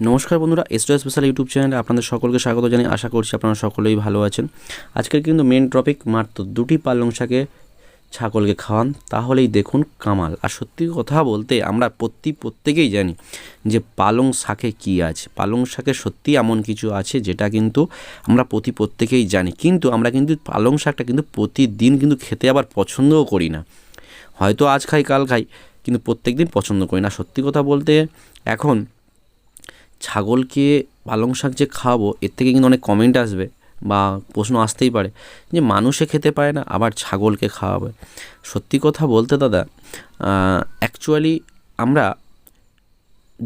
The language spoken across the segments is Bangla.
নমস্কার বন্ধুরা এসটো স্পেশাল ইউটিউব চ্যানেলে আপনাদের সকলকে স্বাগত জানাই আশা করছি আপনারা সকলেই ভালো আছেন। আজকের কিন্তু মেন টপিক মাত্র দুটি পালং শাকে ছাগলকে খাওয়ান, তাহলেই দেখুন কামাল। আর সত্যি কথা বলতে আমরা প্রতি প্রত্যেকেই জানি যে পালং শাকে কী আছে। পালং শাকে সত্যি এমন কিছু আছে যেটা কিন্তু আমরা প্রতি প্রত্যেকেই জানি। কিন্তু আমরা কিন্তু পালং শাকটা কিন্তু প্রতিদিন কিন্তু খেতে আবার পছন্দও করি না। হয়তো আজ খাই, কাল খাই, কিন্তু প্রত্যেক দিন পছন্দ করি না। সত্যি কথা বলতে এখন ছাগলকে পালং শাক যে খাওয়াবো, এর থেকে কিন্তু অনেক কমেন্ট আসবে বা প্রশ্ন আসতেই পারে যে মানুষে খেতে পারে না, আবার ছাগলকে খাওয়াবে। সত্যি কথা বলতে দাদা অ্যাকচুয়ালি আমরা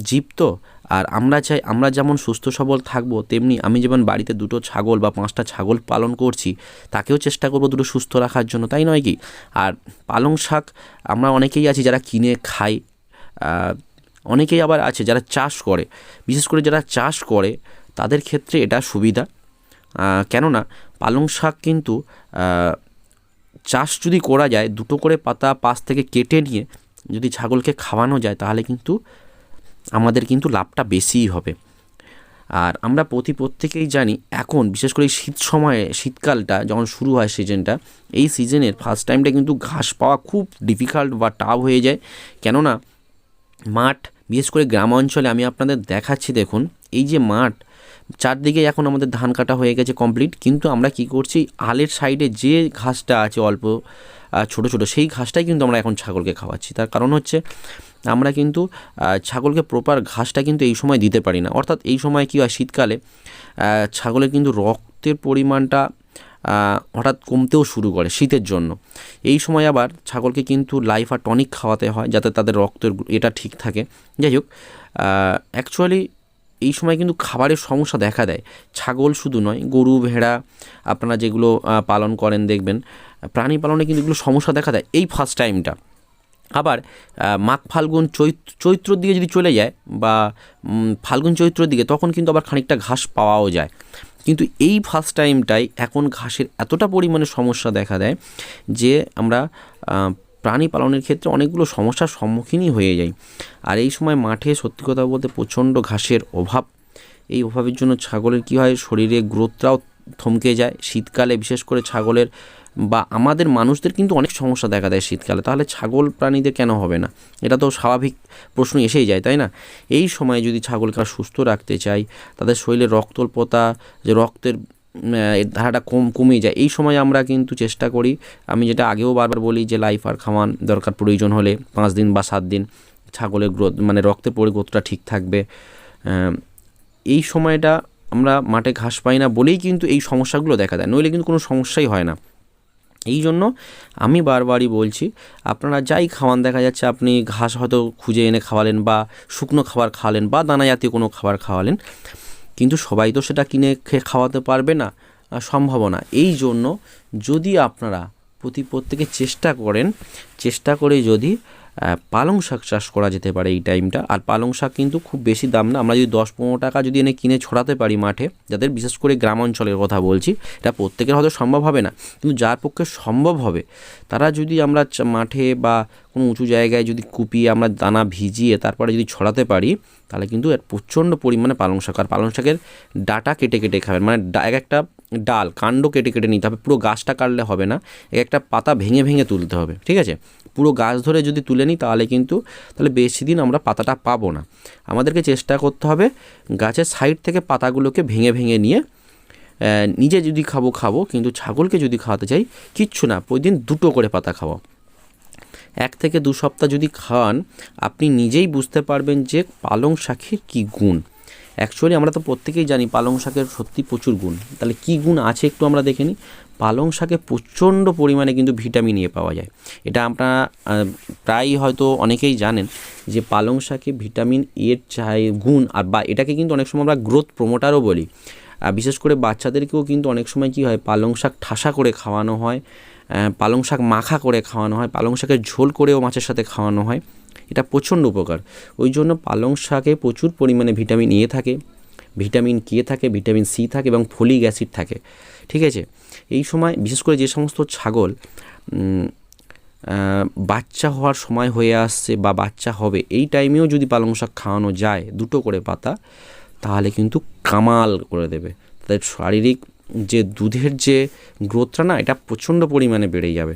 জীব তো, আর আমরা চাই, আমরা যেমন সুস্থ সবল থাকব, তেমনি আমি যেমন বাড়িতে দুটো ছাগল বা পাঁচটা ছাগল পালন করছি, তাকেও চেষ্টা করব দুটো সুস্থ রাখার জন্য, তাই নয় কি? আর পালং শাক আমরা অনেকেই আছি যারা কিনে খাই অনেকেই আবার আছে যারা চাষ করে। বিশেষ করে যারা চাষ করে, তাদের ক্ষেত্রে এটা সুবিধা। কেননা পালং শাক কিন্তু চাষ যদি করা যায়, দুটো করে পাতা পাশ থেকে কেটে নিয়ে যদি ছাগলকে খাওয়ানো যায়, তাহলে কিন্তু আমাদের কিন্তু লাভটা বেশিই হবে। আর আমরা প্রতি প্রত্যেকেই জানি, এখন বিশেষ করে শীত সময়ে, শীতকালটা যখন শুরু হয় সিজনটা, এই সিজনের ফার্স্ট টাইমটা কিন্তু ঘাস পাওয়া খুব ডিফিকাল্ট বা টাফ হয়ে যায়। কেননা মাঠ বিশেষ করে গ্রাম অঞ্চলে আমি আপনাদের দেখাচ্ছি, দেখুন, এই যে মাঠ, চারদিকে এখন আমাদের ধান কাটা হয়ে গেছে কমপ্লিট কিন্তু আমরা কি করছি, আলের সাইডে যে ঘাসটা আছে অল্প ছোট ছোট, সেই ঘাসটাই কিন্তু আমরা এখন ছাগলকে খাওয়াচ্ছি। তার কারণ হচ্ছে, আমরা কিন্তু ছাগলকে প্রপার ঘাসটা কিন্তু এই সময় দিতে পারি না। অর্থাৎ এই সময় কী হয়, শীতকালে ছাগলের কিন্তু রক্তের পরিমাণটা হঠাৎ কমতেও শুরু করে শীতের জন্য। এই সময় আবার ছাগলকে কিন্তু লাইফ আর টনিক খাওয়াতে হয় যাতে তাদের রক্তের এটা ঠিক থাকে। যাই হোক অ্যাকচুয়ালি এই সময় কিন্তু খাবারের সমস্যা দেখা দেয়। ছাগল শুধু নয়, গরু, ভেড়া, আপনারা যেগুলো পালন করেন দেখবেন, প্রাণী পালনে কিন্তু এগুলো সমস্যা দেখা দেয় এই ফার্স্ট টাইমটা আবার মাঘ ফাল্গুন চৈত্র চৈত্রর দিকে যদি চলে যায় বা ফাল্গুন চৈত্রের দিকে তখন কিন্তু আবার খানিকটা ঘাস পাওয়াও যায়। কিন্তু এই ফার্স্ট টাইমটাই এখন ঘাসের এতটা পরিমাণে সমস্যা দেখা দেয় যে আমরা প্রাণী পালনের ক্ষেত্রে অনেকগুলো সমস্যার সম্মুখীনই হয়ে যাই। আর এই সময় মাঠে সত্যি কথা বলতে প্রচণ্ড ঘাসের অভাব। এই অভাবের জন্য ছাগলের কী হয়? শরীরে গ্রোথটাও থমকে যায়। শীতকালে, বিশেষ করে ছাগলের বা আমাদের মানুষদের কিন্তু অনেক সমস্যা দেখা দেয় শীতকালে। তাহলে ছাগল প্রাণীদের কেন হবে না? এটা তো স্বাভাবিক প্রশ্ন এসেই যায়, তাই না? এই সময় যদি ছাগলকে সুস্থ রাখতে চাই, তাদের শরীরে রক্তল্পতা যে রক্তের ধারাটা কম, কমে যায়, এই সময় আমরা কিন্তু চেষ্টা করি। আমি যেটা আগেও বারবার বলি যে, লাইফ আর খাওয়ান দরকার প্রয়োজন হলে, পাঁচ দিন বা সাত দিন ছাগলের গ্রোথ মানে রক্তের পরিগ্রোথটা ঠিক থাকবে। এই সময়টা আমরা মাঠে ঘাস পাই না বলেই কিন্তু এই সমস্যাগুলো দেখা দেয়। নইলে কিন্তু কোনো সমস্যাই হয় না। এই জন্য আমি বারবারই বলছি আপনারা যাই খাওয়ান দেখা যাচ্ছে আপনি ঘাস হয়তো খুঁজে এনে খাওয়ালেন বা শুকনো খাবার খাওয়ালেন বা দানা জাতীয় কোনো খাবার খাওয়ালেন কিন্তু সবাই তো সেটা কিনে খেয়ে খাওয়াতে পারবে না আহ, সম্ভব না। এই জন্য যদি আপনারা প্রতি প্রত্যেকে চেষ্টা করেন চেষ্টা করে যদি পালং শাক চাষ করা যেতে পারে এই টাইমটা। আর পালং শাক কিন্তু খুব বেশি দাম না। আমরা যদি দশ পনেরো টাকা যদি এনে কিনে ছড়াতে পারি মাঠে, যাদের বিশেষ করে গ্রাম অঞ্চলের কথা বলছি, এটা প্রত্যেকের হয়তো সম্ভব হবে না। কিন্তু যার পক্ষে সম্ভব হবে, তারা যদি আমরা মাঠে বা কোনো উঁচু জায়গায় যদি কুপিয়ে আমরা দানা ভিজিয়ে তারপরে যদি ছড়াতে পারি, তাহলে কিন্তু প্রচণ্ড পরিমাণে পালং শাক। আর পালং শাকের ডাটা কেটে কেটে খাবেন। মানে এক একটা ডাল, কাণ্ড কেটে কেটে নিতে হবে। পুরো গাছটা কাটলে হবে না। এক একটা পাতা ভেঙে ভেঙে তুলতে হবে, ঠিক আছে? পুরো গাছ ধরে যদি তুলে নিই, তাহলে কিন্তু, তাহলে বেশি দিন আমরা পাতাটা পাবো না। আমাদেরকে চেষ্টা করতে হবে গাছের সাইড থেকে পাতাগুলোকে ভেঙে ভেঙে নিয়ে নিজে যদি খাব খাব, কিন্তু ছাগলকে যদি খাওয়াতে চাই, কিচ্ছু না, প্রতিদিন দুটো করে পাতা খাওয়াও এক থেকে দু সপ্তাহ যদি খাওয়ান, আপনি নিজেই বুঝতে পারবেন যে পালং শাকের কী গুণ। অ্যাকচুয়ালি আমরা তো প্রত্যেকেই জানি পালং শাকের সত্যি প্রচুর গুণ। তাহলে কী গুণ আছে একটু আমরা দেখে নিই। পালং শাকে প্রচণ্ড পরিমাণে কিন্তু ভিটামিন এ পাওয়া যায়। এটা আপনারা প্রায়ই হয়তো অনেকেই জানেন যে পালং শাকে ভিটামিন এর চাই গুণ, আর বা এটাকে কিন্তু অনেক সময় আমরা গ্রোথ প্রমোটারও বলি। বিশেষ করে বাচ্চাদেরকেও কিন্তু অনেক সময় কী হয়, পালং শাক ঠাসা করে খাওয়ানো হয়। পালং শাক মাখা করে খাওয়ানো হয়, পালং শাকের ঝোল করেও মাছের সাথে খাওয়ানো হয়। এটা প্রচণ্ড উপকার। ওই জন্য পালং শাকে প্রচুর পরিমাণে ভিটামিন এ থাকে, ভিটামিন কে থাকে, ভিটামিন সি থাকে এবং ফলিক অ্যাসিড থাকে। ঠিক আছে? এই সময়, বিশেষ করে যে সমস্ত ছাগল বাচ্চা হওয়ার সময় হয়ে আসছে বা বাচ্চা হবে, এই টাইমেও যদি পালং শাক খাওয়ানো যায়, দুটো করে পাতা, তাহলে কিন্তু কামাল করে দেবে। তাদের শারীরিক যে দুধের যে গ্রোথটা না, এটা প্রচণ্ড পরিমাণে বেড়ে যাবে।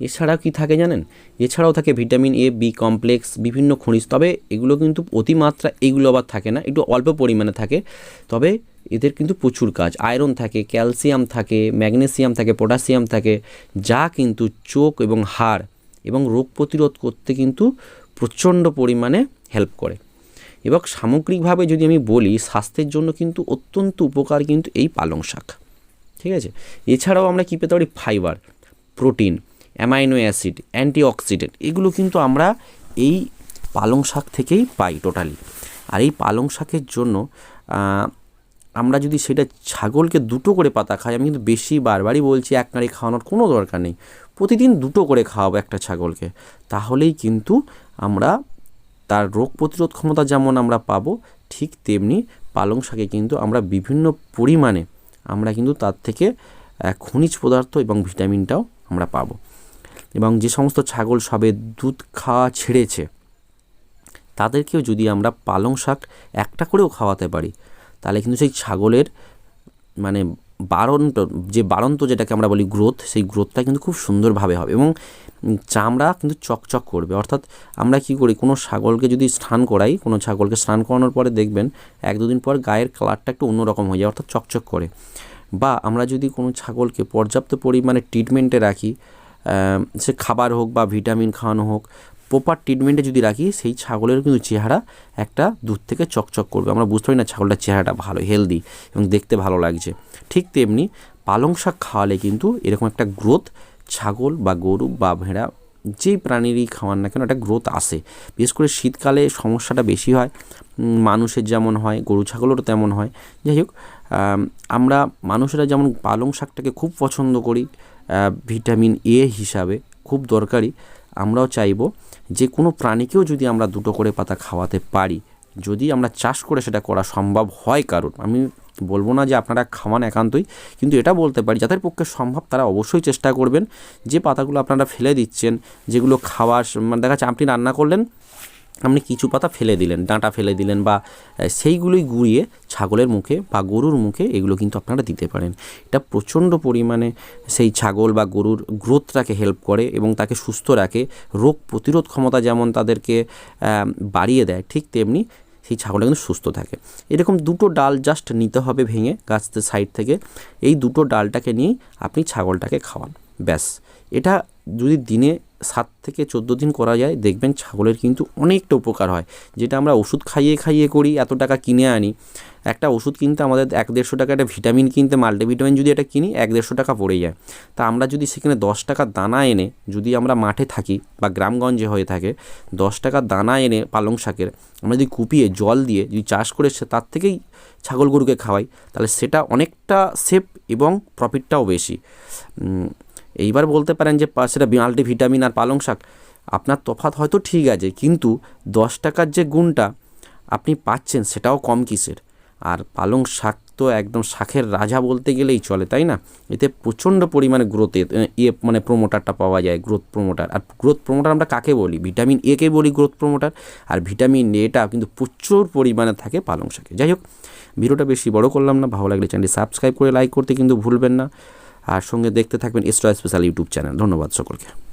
এছাড়াও কি থাকে জানেন? এছাড়াও থাকে ভিটামিন এ, বি কমপ্লেক্স, বিভিন্ন খনিজ। তবে এগুলো কিন্তু অতিমাত্রা এগুলো আবার থাকে না, একটু অল্প পরিমাণে থাকে। তবে এদের কিন্তু প্রচুর কাজ। আয়রন থাকে, ক্যালসিয়াম থাকে, ম্যাগনেসিয়াম থাকে, পটাশিয়াম থাকে, যা কিন্তু চোখ এবং হাড় এবং রোগ প্রতিরোধ করতে কিন্তু প্রচণ্ড পরিমাণে হেল্প করে। এবং সামগ্রিকভাবে যদি আমি বলি, স্বাস্থ্যের জন্য কিন্তু অত্যন্ত উপকার কিন্তু এই পালং শাক। ঠিক আছে? এছাড়াও আমরা কী পেতে পারি? Fibre, protein, amino acid, antioxidant এগুলো কিন্তু আমরা এই পালং শাক থেকেই পাই টোটালি আর এই পালং শাকের জন্য আমরা যদি সেটা ছাগলকে দুটো করে পাতা খাই, আমি কিন্তু বেশি বারবারই বলছি, এক নাড়ি খাওয়ানোর কোনো দরকার নেই। প্রতিদিন দুটো করে খাওয়াবো একটা ছাগলকে। তাহলেই কিন্তু আমরা তার রোগ প্রতিরোধ ক্ষমতা যেমন আমরা পাবো, ঠিক তেমনি পালং শাকে কিন্তু আমরা বিভিন্ন পরিমাণে আমরা কিন্তু তার থেকে খনিজ পদার্থ এবং ভিটামিনটাও আমরা পাবো। এবং যে সমস্ত ছাগল সবে দুধ খাওয়া ছেড়েছে, তাদেরকেও যদি আমরা পালং শাক একটা করেও খাওয়াতে পারি, তাহলে কিন্তু সেই ছাগলের মানে বাড়ন্ত যে বাড়ন্ত যেটাকে আমরা বলি গ্রোথ, সেই গ্রোথটা কিন্তু খুব সুন্দরভাবে হবে এবং চামড়া কিন্তু চকচক করবে। অর্থাৎ আমরা কি করি, কোনো ছাগলকে যদি স্নান করাই, কোনো ছাগলকে স্নান করানোর পরে দেখবেন এক দুদিন পর গায়ের কালারটা একটু অন্যরকম হয়ে যায়, অর্থাৎ চকচক করে। বা আমরা যদি কোনো ছাগলকে পর্যাপ্ত পরিমাণে ট্রিটমেন্টে রাখি সে খাবার হোক বা ভিটামিন খাওয়ানো হোক প্রপার ট্রিটমেন্টে যদি রাখি, সেই ছাগলের কিন্তু চেহারা একটা দূর থেকে চকচক করবে। আমরা বুঝতে পারি না ছাগলটার চেহারাটা ভালো হেলদি এবং দেখতে ভালো লাগছে। ঠিক তেমনি পালং শাক খাওয়ালে কিন্তু এরকম একটা গ্রোথ ছাগল বা গরু বা ভেড়া যেই প্রাণীরই খাওয়ান না কেন একটা গ্রোথ আসে। বিশেষ করে শীতকালে সমস্যাটা বেশি হয়। মানুষের যেমন হয়, গরু ছাগলেরও তেমন হয়। যাই হোক আমরা মানুষেরা যেমন পালং শাকটাকে খুব পছন্দ করি ভিটামিন এ হিসাবে খুব দরকারি আমরাও চাইব যে কোনো প্রাণীকেও যদি আমরা দুটো করে পাতা খাওয়াতে পারি, যদি আমরা চাষ করে সেটা করা সম্ভব হয় কারণ আমি বলব না যে আপনারা খাওয়ান একান্তই, কিন্তু এটা বলতে পারি, যাদের পক্ষে সম্ভব তারা অবশ্যই চেষ্টা করবেন। যে পাতাগুলো আপনারা ফেলে দিচ্ছেন, যেগুলো খাওয়ার মানে দেখা যাচ্ছে আপনি রান্না করলেন আপনি কিছু পাতা ফেলে দিলেন, ডাঁটা ফেলে দিলেন বা সেইগুলোই গুঁড়িয়ে ছাগলের মুখে বা গরুর মুখে এগুলো কিন্তু আপনারা দিতে পারেন। এটা প্রচণ্ড পরিমাণে সেই ছাগল বা গরুর গ্রোথটাকে হেল্প করে এবং তাকে সুস্থ রাখে। রোগ প্রতিরোধ ক্ষমতা যেমন তাদেরকে বাড়িয়ে দেয়, ঠিক তেমনি সেই ছাগলটা কিন্তু সুস্থ থাকে। এরকম দুটো ডাল জাস্ট নিতে হবে ভেঙে গাছের সাইড থেকে। এই দুটো ডালটাকে নিয়েই আপনি ছাগলটাকে খাওয়ান, ব্যাস। এটা যদি দিনে সাত থেকে চোদ্দ দিন করা যায়, দেখবেন ছাগলের কিন্তু অনেকটা উপকার হয়। যেটা আমরা ওষুধ খাইয়ে খাইয়ে করি, এত টাকা কিনে আনি। একটা ওষুধ কিনতে আমাদের এক দেড়শো টাকা, একটা ভিটামিন কিনতে, মাল্টিভিটামিন যদি এটা কিনি, এক দেড়শো টাকা পড়ে যায়। তা আমরা যদি সেখানে দশ টাকা দানা এনে, যদি আমরা মাঠে থাকি বা গ্রামগঞ্জে হয়ে থাকে, দশ টাকার দানা এনে পালং শাকের, আমরা যদি কুপিয়ে জল দিয়ে যদি চাষ করে তার থেকেই ছাগল গরুকে খাওয়াই, তাহলে সেটা অনেকটা সেফ এবং প্রফিটটাও বেশি। এইবার বলতে পারেন যে সেটা মাল্টি ভিটামিন আর পালং শাক, আপনার তফাৎ হয়তো ঠিক আছে, কিন্তু দশ টাকার যে গুণটা আপনি পাচ্ছেন সেটাও কম কিসের? আর পালং শাক তো একদম শাকের রাজা বলতে গেলেই চলে, তাই না? এতে প্রচণ্ড পরিমাণে গ্রোথে ইয়ে মানে প্রোমোটারটা পাওয়া যায় গ্রোথ প্রোমোটার আর গ্রোথ প্রোমোটার আমরা কাকে বলি? ভিটামিন এ কে বলি গ্রোথ প্রোমোটার আর ভিটামিন এটা কিন্তু প্রচুর পরিমাণে থাকে পালং শাকে। যাই হোক, ভিডিওটা বেশি বড় করলাম না, ভালো লাগলে চ্যানেলটি সাবস্ক্রাইব করে লাইক করতে কিন্তু ভুলবেন না। আর সঙ্গে দেখতে থাকবেন এক্সট্রা স্পেশাল ইউটিউব চ্যানেল। ধন্যবাদ সকলকে।